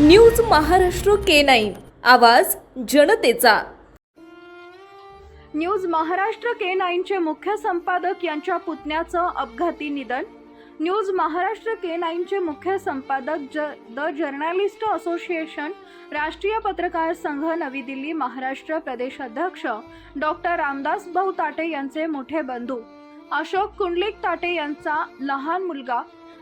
News Maharashtra K nine. आवाज जनतेचा. News Maharashtra के नाईनचे मुख्य संपादक यांच्या पुतण्याचं अपघाती निधन. न्यूज महाराष्ट्र के नाईनचे मुख्य संपादक ज द जर्नालिस्ट असोसिएशन राष्ट्रीय पत्रकार संघ नवी दिल्ली महाराष्ट्र प्रदेश अध्यक्ष डॉक्टर रामदास भाऊ ताटे यांचे मोठे बंधू. अशोक कुंडलिक ताटे यांचा लहान मुलगा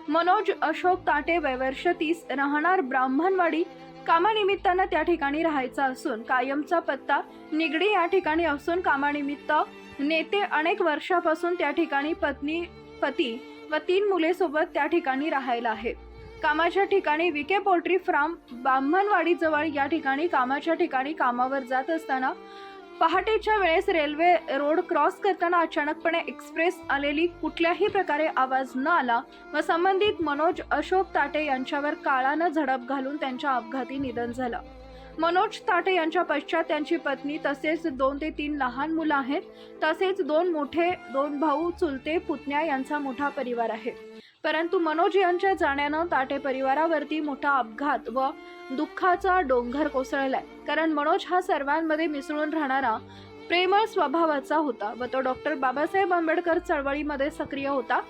मनोज अशोक ताटे वयवर्ष तीस राहणार ब्राह्मणवाडी. कामानिमित्तानं त्या ठिकाणी राहायचा असून कायमचा पत्ता निगडी या ठिकाणी असून कामानिमित्त नेते अनेक वर्षापासून त्या ठिकाणी पत्नी पती व तीन मुले सोबत त्या ठिकाणी राहायला आहेत कामाच्या ठिकाणी विके पोल्ट्री फार्म ब्राह्मणवाडीजवळ जवळ या ठिकाणी कामाच्या ठिकाणी कामावर जात असताना पहाटेच्या वेळेस रेल्वे रोड क्रॉस करताना अचानकपणे एक्सप्रेस आलेली कुठल्याही प्रकारे आवाज न आला व संबंधित मनोज अशोक ताटे यांच्यावर काळानं झडप घालून त्यांच्या अपघाती निधन झालं. मनोज ताटे यांच्या पश्चात त्यांची पत्नी तसेच दोन ते तीन लहान मुलं आहेत. तसेच दोन मोठे दोन भाऊ चुलते पुतण्या यांचा मोठा परिवार आहे. परंतु मनोज यांच्या जाण्यानं ताटे परिवारावरती मोठा अपघात व दुःखाचा डोंगर कोसळलाय. कारण मनोज हा सर्वांमध्ये मिसळून राहणारा प्रेमळ स्वभावाचा होता व तो डॉक्टर बाबासाहेब आंबेडकर चळवळीमध्ये सक्रिय होता.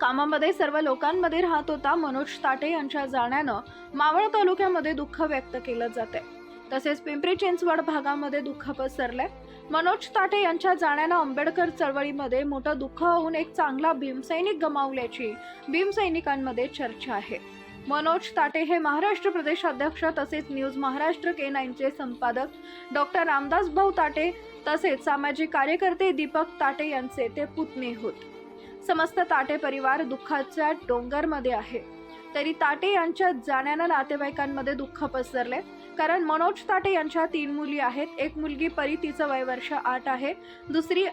कामामध्ये सर्व लोकांमध्ये राहत होता मनोज ताटे यांच्या जाण्यानं मावळ तालुक्यामध्ये दुःख व्यक्त केलं जाते तसेच पिंपरी चिंचवड भागामध्ये दुःख पसरले मनोज ताटे यांच्या जाण्यानं आंबेडकर चळवळीमध्ये मोठं दुःख होऊन एक चांगला भीमसैनिक गमावल्याची भीमसैनिकांमध्ये चर्चा आहे. मनोज ताटे हे महाराष्ट्र प्रदेश अध्यक्ष तसेच न्यूज महाराष्ट्र के नाईनचे संपादक डॉक्टर रामदास भाऊ ताटे तसेच सामाजिक कार्यकर्ते दीपक ताटे यांचे ते पुतणे होत. समस्त ताटे परिवार दुःखाच्या डोंगरमध्ये आहे. तरी ताटे यांच्या जाण्यानं नातेवाईकांमध्ये दुःख पसरले कारण मनोज ताटे यांच्या तीन मुली आहेत. एक मुलगी परी तिचं वय वर्ष आठ आहे. दुसरी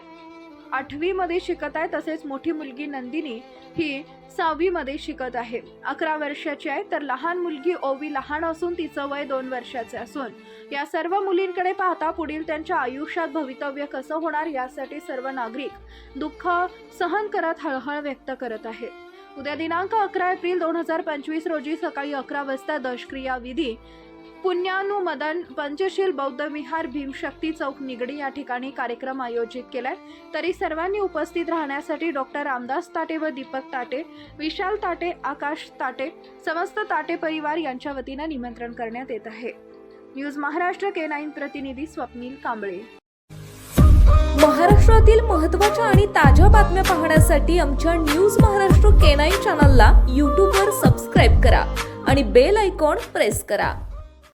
आठवीमध्ये शिकत आहे तसेच मोठी मुलगी नंदिनी ही सहावीमध्ये शिकत आहे. अकरा वर्षाची आहे तर लहान मुलगी ओवी लहान असून तिचं वय दोन वर्षाचे असून. या सर्व मुलींकडे पाहता पुढील त्यांच्या आयुष्यात भवितव्य कसं होणार यासाठी सर्व नागरिक दुःख सहन करत हळहळ व्यक्त करत आहे उद्या दिनांक अकरा एप्रिल दोन हजार पंचवीस रोजी सकाळी अकरा वाजता दशक्रिया विधी पुण्यानुमदन पंचशील बौद्ध विहार भीमशक्ती चौक निगडी या ठिकाणी कार्यक्रम आयोजित केलाय. तरी सर्वांनी उपस्थित राहण्यासाठी डॉक्टर रामदास ताटे व दीपक ताटे विशाल ताटे आकाश ताटे समस्त ताटे परिवार यांच्या वतीनं निमंत्रण करण्यात येत आहे. न्यूज महाराष्ट्र के नाईन प्रतिनिधी स्वप्नील कांबळे. महाराष्ट्रातील महत्त्वाच्या आणि ताज्या बातम्या पाहण्यासाठी आमच्या न्यूज महाराष्ट्र के नाईन चॅनलला यूट्यूबवर सबस्क्राईब करा आणि बेल आयकॉन प्रेस करा.